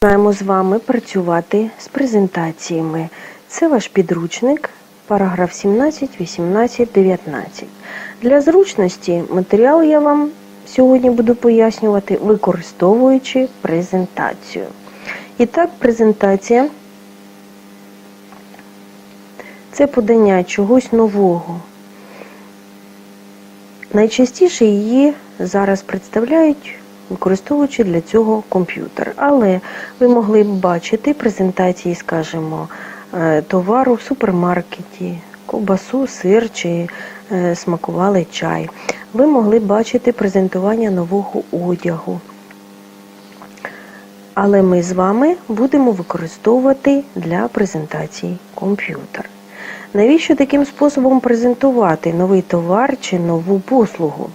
Починаємо з вами працювати з презентаціями. Це ваш підручник, параграф 17, 18, 19. Для зручності матеріал я вам сьогодні буду пояснювати, використовуючи презентацію. І так, презентація це подання чогось нового. Найчастіше її зараз представляють, використовуючи для цього комп'ютер. Але ви могли б бачити презентації, скажімо, е, товару в супермаркеті, ковбасу, сир чи е, смакували чай. Ви могли б бачити презентування нового одягу. Але ми з вами будемо використовувати для презентації комп'ютер. Навіщо таким способом презентувати новий товар чи нову послугу?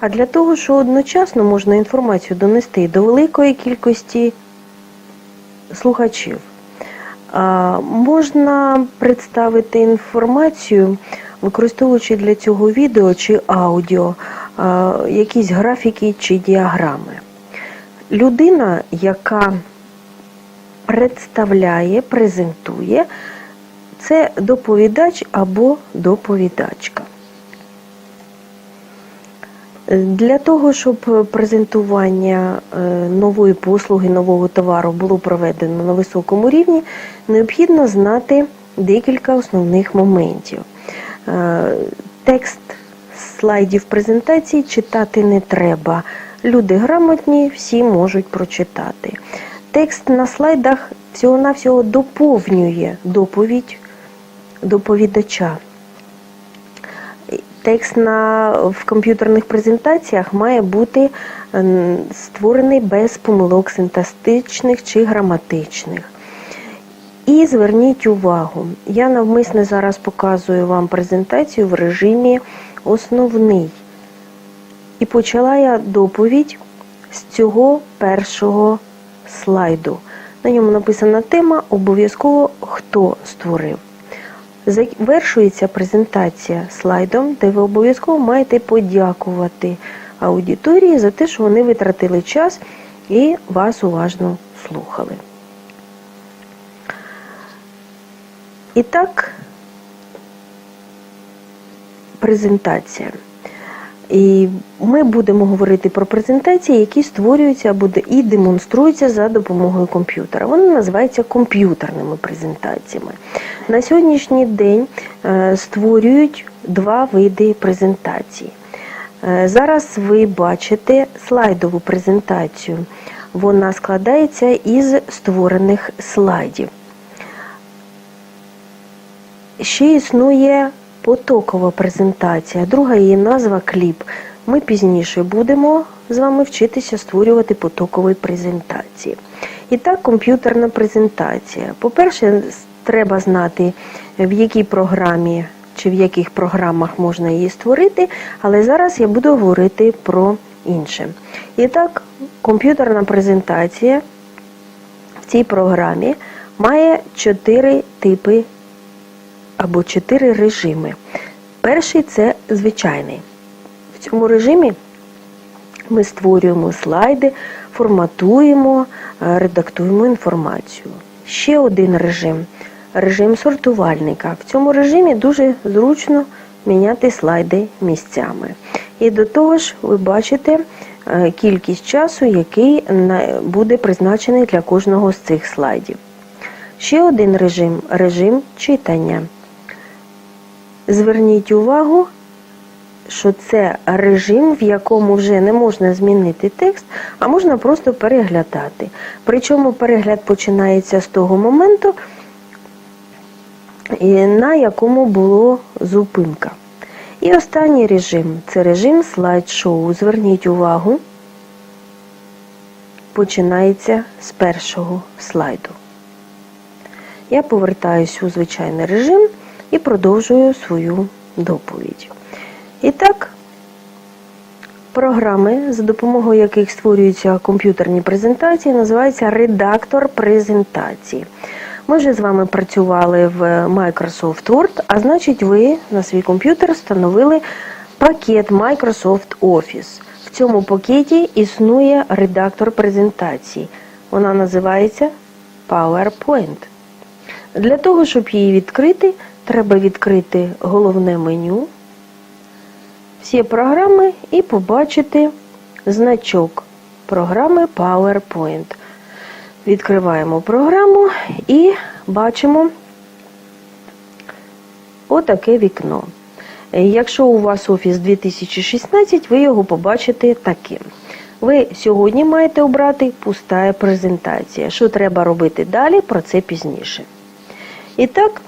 А для того, що одночасно можна інформацію донести до великої кількості слухачів. Можна представити інформацію, використовуючи для цього відео чи аудіо, якісь графіки чи діаграми. Людина, яка представляє, презентує, це доповідач або доповідачка. Для того, щоб презентування е, нової послуги, нового товару було проведено на високому рівні, необхідно знати декілька основних моментів. Е, Текст слайдів презентації читати не треба. Люди грамотні, всі можуть прочитати. Текст на слайдах всього-навсього доповнює доповідь доповідача. Текст на, в комп'ютерних презентаціях має бути ем, створений без помилок синтастичних чи граматичних. І зверніть увагу, я навмисне зараз показую вам презентацію в режимі основний. І почала я доповідь з цього першого слайду. На ньому написана тема обов'язково хто створив. Завершується презентація слайдом, де ви обов'язково маєте подякувати аудиторії за те, що вони витратили час і вас уважно слухали. І так, презентація. І ми будемо говорити про презентації, які створюються або і демонструються за допомогою комп'ютера. Вони називаються комп'ютерними презентаціями. На сьогоднішній день е, створюють два види презентацій. Е, Зараз ви бачите слайдову презентацію. Вона складається із створених слайдів. Ще існує потокова презентація, друга її назва кліп. Ми пізніше будемо з вами вчитися створювати потокові презентації. І так, комп'ютерна презентація. По-перше, треба знати, в якій програмі чи в яких програмах можна її створити, але зараз я буду говорити про інше. І так, комп'ютерна презентація в цій програмі має чотири типи або чотири режими. Перший це звичайний. В цьому режимі ми створюємо слайди, форматуємо, е, редактуємо інформацію. Ще один режим режим сортувальника. В цьому режимі дуже зручно міняти слайди місцями. І до того ж, ви бачите е, кількість часу, який буде призначений для кожного з цих слайдів. Ще один режим режим читання. Зверніть увагу, що це режим, в якому вже не можна змінити текст, а можна просто переглядати. Причому перегляд починається з того моменту, на якому було зупинка. І останній режим це режим слайд-шоу. Зверніть увагу, починається з першого слайду. Я повертаюся у звичайний режим і продовжую свою доповідь. І так, програми, за допомогою яких створюються комп'ютерні презентації, називаються редактор презентації. Ми вже з вами працювали в Microsoft Word, а значить, ви на свій комп'ютер встановили пакет Microsoft Office. В цьому пакеті існує редактор презентації. Вона називається PowerPoint. Для того, щоб її відкрити, треба відкрити головне меню, всі програми і побачити значок програми PowerPoint. Відкриваємо програму і бачимо отаке вікно. Якщо у вас Office 2016, ви його побачите таким. Ви сьогодні маєте обрати пуста презентація. Що треба робити далі, про це пізніше. І так,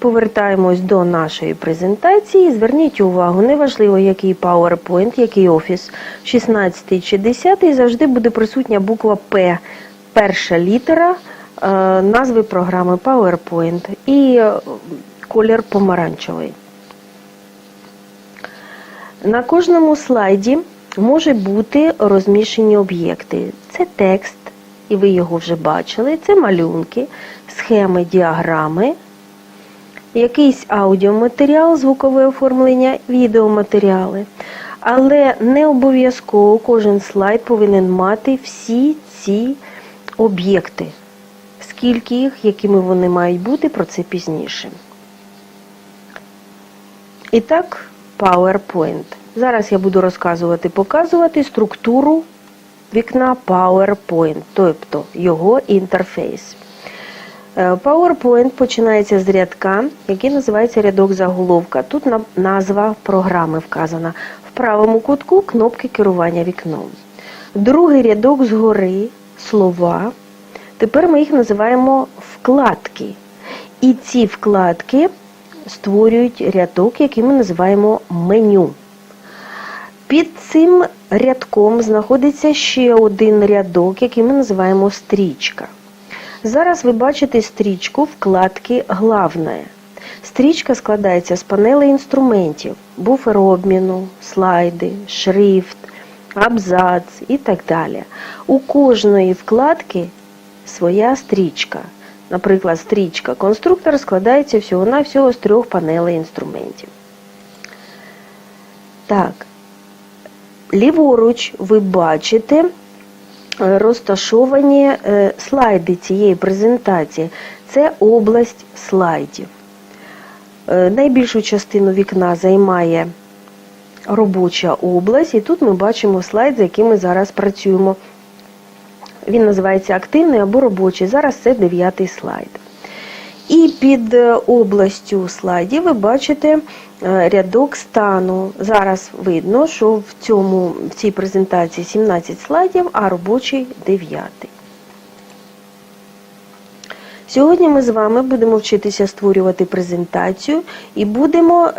повертаємось до нашої презентації. Зверніть увагу, неважливо, який PowerPoint, який Office, 16 чи 10, завжди буде присутня буква П, перша літера е, назви програми PowerPoint і е, колір помаранчевий. На кожному слайді може бути розміщені об'єкти. Це текст, і ви його вже бачили, це малюнки, схеми, діаграми, якийсь аудіоматеріал, звукове оформлення, відеоматеріали. Але не обов'язково кожен слайд повинен мати всі ці об'єкти. Скільки їх, якими вони мають бути, про це пізніше. І так, PowerPoint. Зараз я буду розказувати, показувати структуру вікна PowerPoint, тобто його інтерфейс. Е, PowerPoint починається з рядка, який називається рядок заголовка. Тут назва програми вказана. В правому кутку кнопки керування вікном. Другий рядок згори слова. Тепер ми їх називаємо вкладки. І ці вкладки створюють рядок, який ми називаємо меню. Під цим рядком знаходиться ще один рядок, який ми називаємо стрічка. Зараз ви бачите стрічку вкладки Главне. Стрічка складається з панелей інструментів, буфер обміну, слайди, шрифт, абзац і так далі. У кожної вкладки своя стрічка. Наприклад, стрічка конструктор складається всього-навсього з трьох панелей інструментів. Так, ліворуч ви бачите розташовані е, слайди цієї презентації. Це область слайдів. Е, найбільшу частину вікна займає робоча область, і тут ми бачимо слайд, з яким ми зараз працюємо. Він називається активний або робочий. Зараз це дев'ятий слайд. І під областю слайдів ви бачите рядок стану. Зараз видно, що в, цьому, в цій презентації 17 слайдів, а робочий 9. Сьогодні ми з вами будемо вчитися створювати презентацію і будемо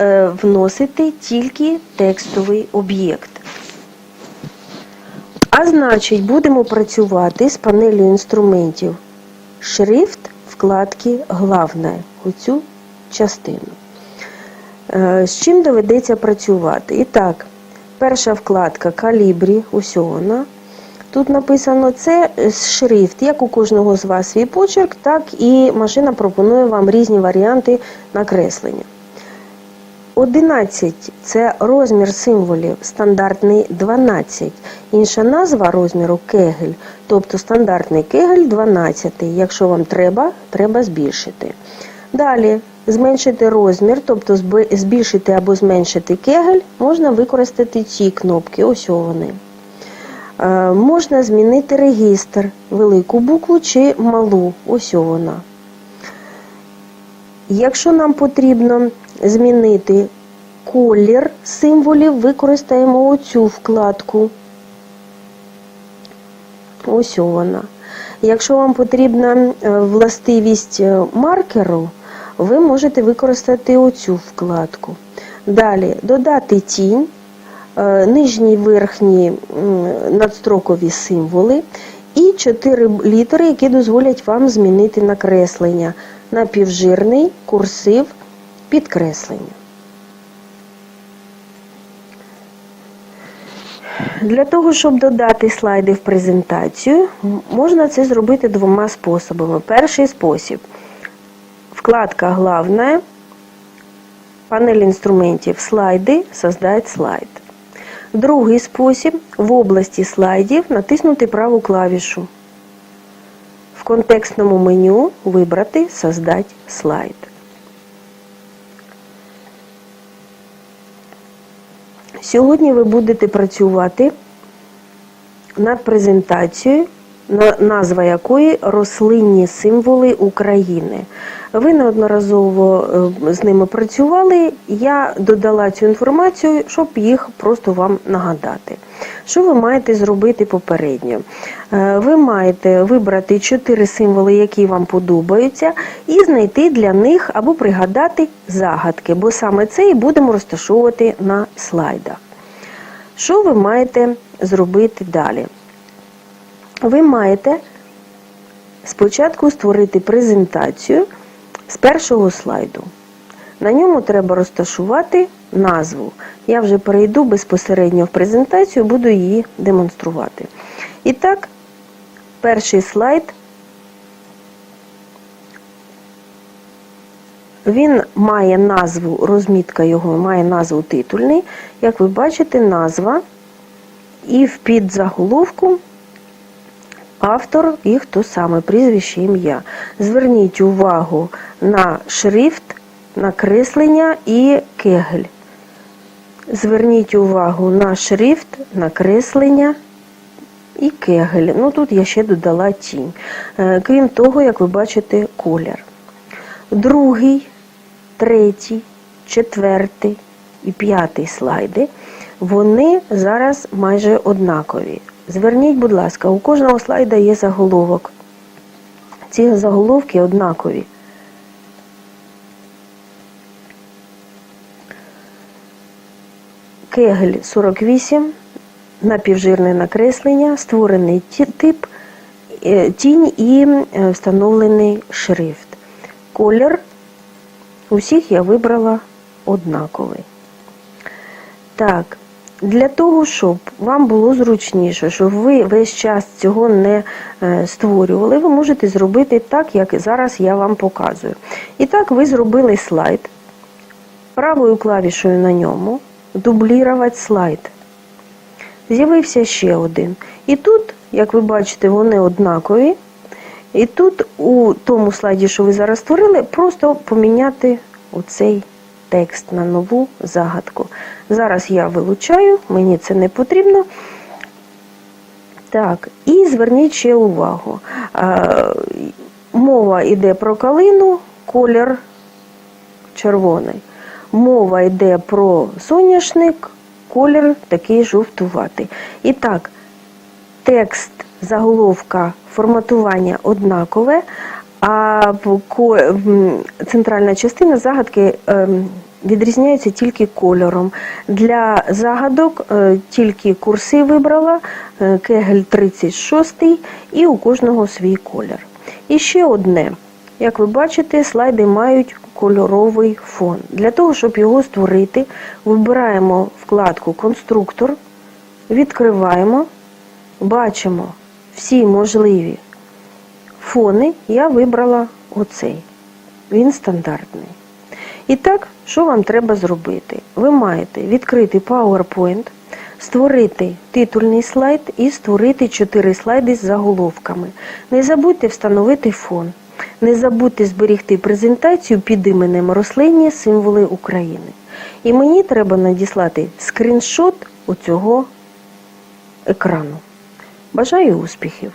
вносити тільки текстовий об'єкт. А значить, будемо працювати з панелью інструментів шрифт вкладки Главне оцю частину. З чим доведеться працювати? І так, перша вкладка калібрі, ось вона. Тут написано це шрифт, як у кожного з вас свій почерк, так і машина пропонує вам різні варіанти накреслення. 11 це розмір символів, стандартний 12. Інша назва розміру кегель, тобто стандартний кегель 12. Якщо вам треба, треба збільшити. Далі зменшити розмір, тобто збільшити або зменшити кегель, можна використати ці кнопки. Ось вони. Е, можна змінити регістр, велику букву чи малу. Ось вона. Якщо нам потрібно змінити колір символів, використаємо оцю вкладку. Ось вона. Якщо вам потрібна властивість маркеру, ви можете використати оцю вкладку. Далі додати тінь, нижні верхні надстрокові символи і 4 літери, які дозволять вам змінити накреслення напівжирний, курсив, підкреслення. Для того, щоб додати слайди в презентацію, можна це зробити двома способами. Перший спосіб вкладка Главне, панель інструментів слайди, создать слайд. Другий спосіб в області слайдів натиснути праву клавішу. В контекстному меню вибрати Создать слайд. Сьогодні ви будете працювати над презентацією, на- назва якої рослинні символи України. Ви неодноразово е, з ними працювали. Я додала цю інформацію, щоб їх просто вам нагадати. Що ви маєте зробити попередньо? Е, Ви маєте вибрати чотири символи, які вам подобаються, і знайти для них або пригадати загадки, бо саме це і будемо розташовувати на слайдах. Що ви маєте зробити далі? Ви маєте спочатку створити презентацію з першого слайду. На ньому треба розташувати назву. Я вже перейду безпосередньо в презентацію, буду її демонструвати. І так, перший слайд. Він має назву, розмітка його має назву титульний. Як ви бачите, назва і в підзаголовку автор і хто саме, прізвище ім'я. Зверніть увагу на шрифт, накреслення і кегель. Зверніть увагу на шрифт, накреслення і кегель. Ну тут я ще додала тінь. Е, Крім того, як ви бачите, колір. Другий, третій, четвертий і п'ятий слайди, вони зараз майже однакові. Зверніть, будь ласка, у кожного слайда є заголовок. Ці заголовки однакові. Кегель 48, напівжирне накреслення, створений тип, е, тінь і е, встановлений шрифт. Колір усіх я вибрала однаковий. Так, для того, щоб вам було зручніше, щоб ви весь час цього не е, створювали, ви можете зробити так, як зараз я вам показую. І так, ви зробили слайд. Правою клавішою на ньому дублірувати слайд. З'явився ще один. І тут, як ви бачите, вони однакові. І тут, у тому слайді, що ви зараз створили, просто поміняти оцей текст на нову загадку. Зараз я вилучаю, мені це не потрібно. Так, і зверніть ще увагу. Е, Мова йде про калину, колір червоний. Мова йде про соняшник, колір такий жовтуватий. І так, текст, заголовка, форматування однакове, а центральна частина загадки ем, відрізняється тільки кольором. Для загадок е, тільки курси вибрала, е, кегель 36 і у кожного свій колір. І ще одне. Як ви бачите, слайди мають кольоровий фон. Для того, щоб його створити, вибираємо вкладку Конструктор, відкриваємо, бачимо всі можливі фони. Я вибрала оцей. Він стандартний. І так, що вам треба зробити? Ви маєте відкрити PowerPoint, створити титульний слайд і створити 4 слайди з заголовками. Не забудьте встановити фон. Не забудьте зберігти презентацію під іменем рослинні символи України. І мені треба надіслати скріншот у цього екрану. Бажаю успіхів!